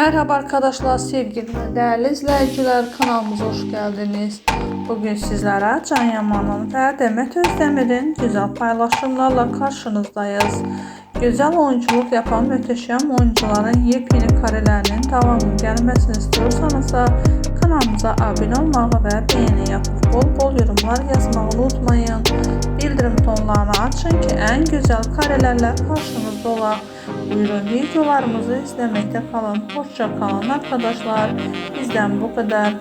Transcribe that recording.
Merhaba arkadaşlar, sevgili değerli izleyiciler kanalımıza hoş geldiniz. Bugün sizlere Can Yaman'ın ve Demet Özdemir'in güzel paylaşımlarla karşınızdayız. Güzel oyunculuk yapan müteşem oyuncuların yepyeni karelerinin devamının gelmesini istiyorsanız kanalımıza abone olmayı ve beğeni yapıp bol bol yorumlar yazmayı unutmayın. Bildirim tonlarını açın ki en güzel karelerle karşınızda olalım. Buyurun videolarımızı izlemekte kalın. Hoşça kalın arkadaşlar. Bizden bu kadar.